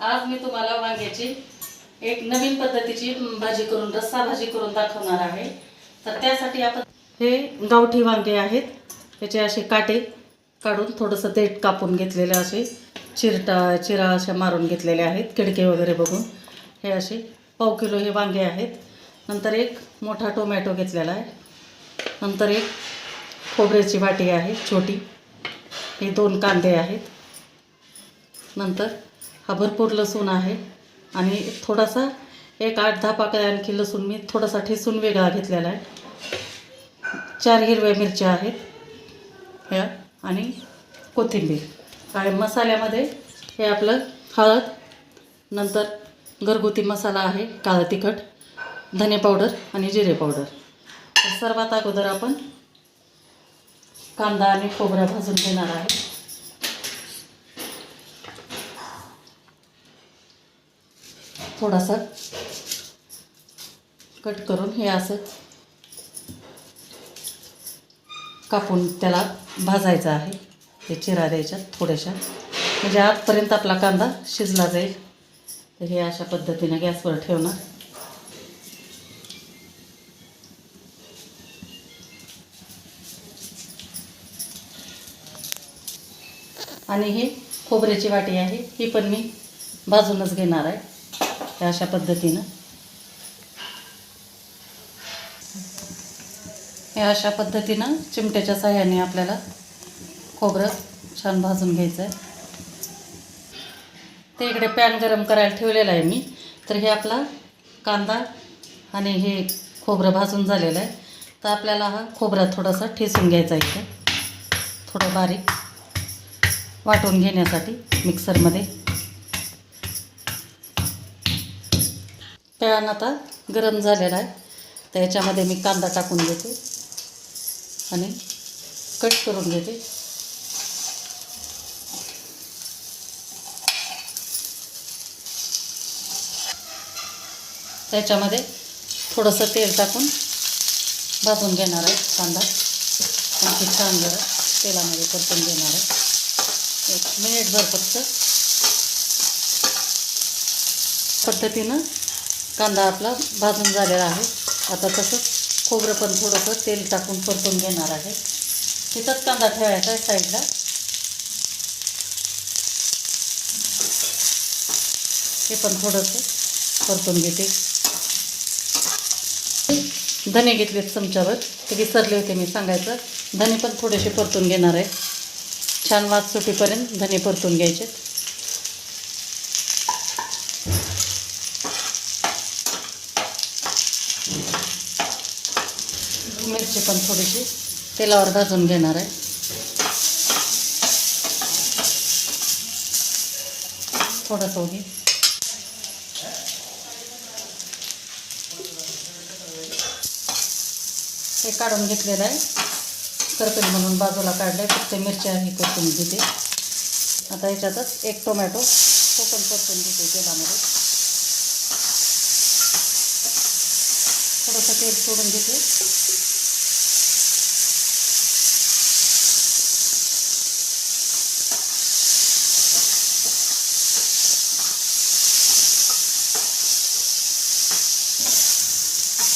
आज मी तुम्हाला वांग्याची एक नवीन पद्धतीची भाजी करून रस्सा भाजी करून दाखवणार आहे. तर त्यासाठी आपण हे गावठी वांगे आहेत. त्याचे असे काटे काढून थोडंसं देठ कापून घेतलेले असे चिरटा चिरा अशा मारून घेतलेले आहेत किडके वगैरे बघून. हे असे पाव किलो हे वांगे आहेत. नंतर एक मोठा टोमॅटो घेतलेला आहे. नंतर एक खोबऱ्याची वाटी आहे छोटी. हे दोन कांदे आहेत. नंतर हा भरपूर लसूण आहे. आणि थोडासा एक आठ दहा पाकळ्या आणखी लसूण मी थोडासा ठेसून वेगळा घेतलेला आहे. चार हिरव्या मिरच्या आहेत. ह्या आणि कोथिंबीर. आणि मसाल्यामध्ये हे आपलं हळद नंतर घरगुती मसाला आहे काळं तिखट धने पावडर आणि जिरे पावडर. सर्वात अगोदर आपण कांदा आणि खोबरा भाजून घेणार आहे. थोडासा कट करून हे असं कापून त्याला भाजायचं आहे. हे चिरा द्यायच्यात थोड्याशा. म्हणजे आतपर्यंत आपला कांदा शिजला जाईल. तर हे अशा पद्धतीने गॅसवर ठेवणार. आणि ही खोबऱ्याची वाटी आहे. ही पण मी भाजूनच घेणार आहे. तर अशा पद्धतीनं. हे अशा पद्धतीनं चिमट्याच्या साह्याने आपल्याला खोबरं छान भाजून घ्यायचं आहे ते इकडे पॅन गरम करायला ठेवलेलं आहे मी. तर हे आपला कांदा आणि हे खोबरं भाजून झालेलं आहे. तर आपल्याला हा खोबरा थोडासा ठेसून घ्यायचा इथं. थोडं बारीक वाटून घेण्यासाठी मिक्सरमध्ये. पॅन आता गरम झालेला आहे. तर याच्यामध्ये मी कांदा टाकून घेते आणि कट करून घेते. त्याच्यामध्ये थोडंसं तेल टाकून भाजून घेणार आहे कांदा. आणखी छान जरा तेलामध्ये परतून घेणार आहे. एक मिनिटभर फक्त पद्धतीनं कांदा आपला भाजून झालेला आहे. आता तसंच खोबरं पण थोडंसं तेल टाकून परतून घेणार आहे. तिथंच कांदा ठेवायचा आहे साईडला. हे पण थोडंसं परतून घेते. धने घेतलेत चमच्यावर. ते विसरले होते मी सांगायचं. धने पण थोडेसे परतून घेणार आहे. छान वास सुटीपर्यंत धने परतून घ्यायचे मिरची पण थोडीशी. तेलावर भाजून घेणार आहे. थोडंसं उगी हे काढून घेतलेलं आहे. करपेल म्हणून बाजूला काढलं आहे फक्त मिरच्या हे परतून घेते. आता याच्यातच एक टोमॅटो तो पण परतून घेते तेलामध्ये. थोडंसं तेल सोडून घेते.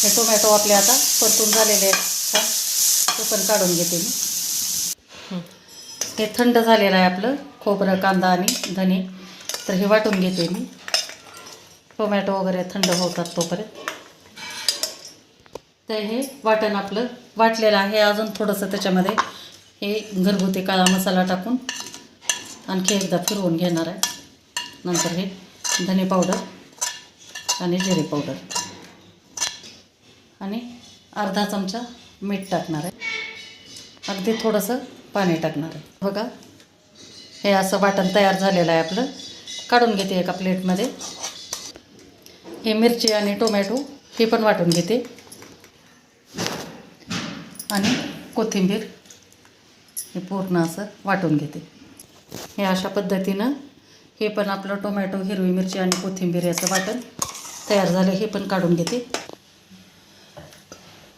हे टोमॅटो आपले आता परतून झालेले आहेत. तो ते पण काढून घेते मी. हे. थंड झालेलं आहे आपलं खोबरं कांदा आणि धने. तर हे वाटून घेते मी. टोमॅटो वगैरे थंड होतात तोपर्यंत. तर हे वाटण आपलं वाटलेलं आहे. अजून थोडंसं त्याच्यामध्ये हे घरगुती काळा मसाला टाकून आणखी एकदा फिरवून घेणार आहे. नंतर हे धने पावडर आणि जिरे पावडर. आणि अर्धा चमचा मीठ टाकणार आहे. अगदी थोडंसं पाणी टाकणार आहे. बघा हे असं वाटण तयार झालेलं आहे आपलं. काढून घेते एका प्लेटमध्ये. हे मिरची आणि टोमॅटो हे पण वाटून घेते. आणि कोथिंबीर हे पूर्ण असं वाटून घेते. हे अशा पद्धतीनं हे पण आपलं टोमॅटो हिरवी मिरची आणि कोथिंबीर याचं वाटण तयार झालं. हे पण काढून घेते.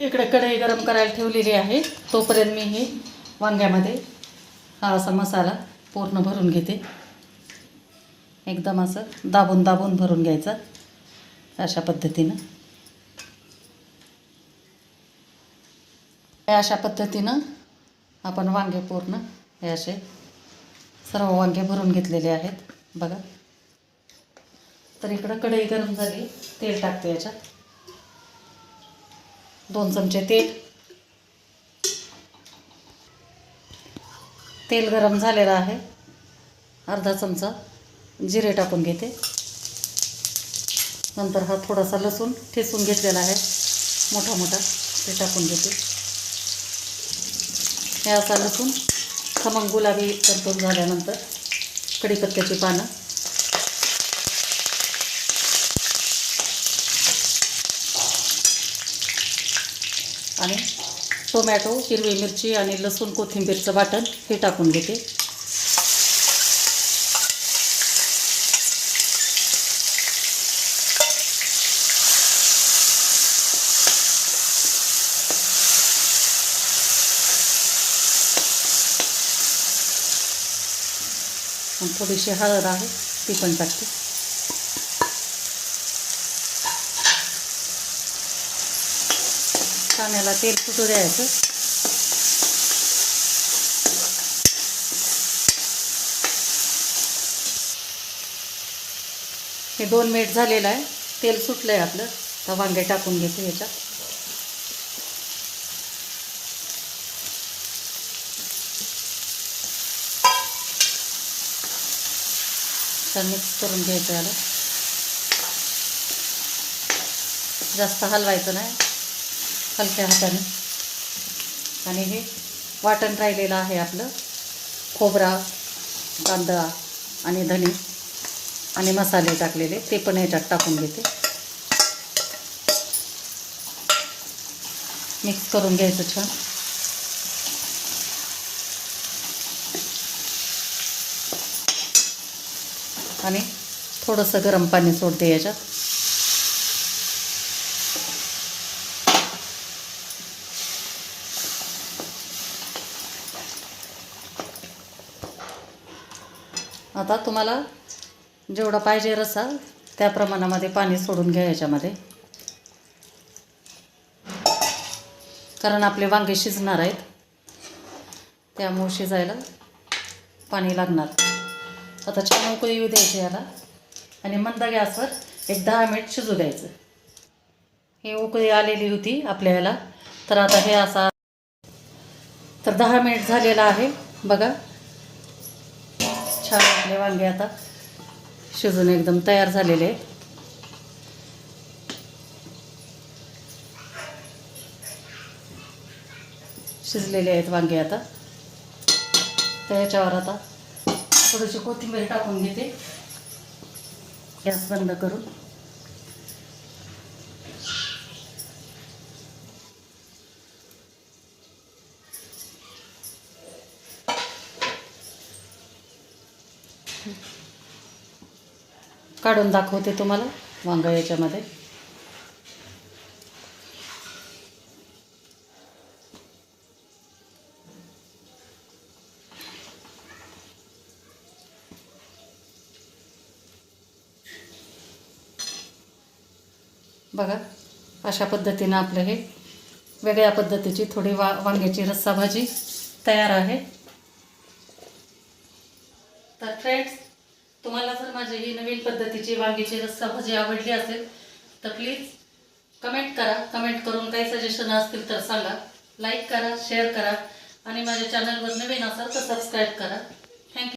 इकडे कढई गरम करायला ठेवलेली आहे. तोपर्यंत मी हे वांग्यामध्ये हा असा मसाला पूर्ण भरून घेते. एकदम असं दाबून दाबून भरून घ्यायचं अशा पद्धतीनं. अशा पद्धतीनं आपण वांगे पूर्ण हे असे सर्व वांगे भरून घेतलेले आहेत. बघा. तर इकडं कढई गरम झाली. तेल टाकते याच्यात. दोन चमचे तेल. तेल गरम झालेलं आहे. अर्धा चमचा जिरे टाकून घेते. नंतर हा थोडासा लसूण ठेसून घेतलेला आहे. मोठा मोठा ते टाकून घेते. हे असा लसूण खमंग गुलाबी परतून झाल्यानंतर कढीपत्त्याची पानं आणि टोमॅटो हिरवी मिरची आणि लसूण कोथिंबीरचं वाटण हे टाकून घेते. थोडीशी हळद आहे ती पण टाकते. कांद्याला तेल सुटू द्यायचं? हे दोन मिनिट झालेलं आहे. तेल सुटलं आहे आपलं. तर वांगे टाकून घेते ह्याच्यात. छान मिक्स करून घ्यायचं याला. जास्त हलवायचं नाही. हलक्या हाताने आणि हे वाटण राहिलेलं आहे आपलं. खोबरा कांदा आणि धने आणि मसाले टाकलेले ते पण ह्याच्यात टाकून घेते. मिक्स करून घ्यायचं छान. आणि थोडंसं गरम पाणी सोडते याच्यात. आता तुम्हाला जेवढा पाहिजे रसा त्या प्रमाणामध्ये पाणी सोडून घ्या याच्यामध्ये. कारण आपले वांगे शिजणार आहेत. त्यामुळे शिजायला पाणी लागणार. आता छान उकळी येऊ द्यायची याला. आणि मंद गॅसवर एक दहा मिनिट शिजू द्यायचं. हे उकळी आलेली होती आपल्या याला तर आता हे असा तर दहा मिनिट झालेला आहे. बघा. छान आपले वांगे आता शिजून एकदम तयार झालेले आहेत. शिजलेले आहेत वांगे आता. त्याच्यावर आता थोडीशी कोथिंबीर टाकून घेते. गॅस बंद करून. काढून दाखवते तुम्हाला वांग याच्यामध्ये. बघा अशा पद्धतीनं आपलं हे वेगळ्या पद्धतीची थोडी वा वांग्याची रस्सा भाजी तयार आहे. तर फ्रेंड्स तुम्हाला जर माझी ही नवीन पद्धतीची वांगीची रस्सा भजी आवडली असेल तर प्लीज कमेंट करा. कमेंट करून काही सजेशन असतील तर सांगा. लाईक करा शेअर करा. आणि माझ्या चॅनलवर नवीन असाल तर सबस्क्राईब करा. थँक्यू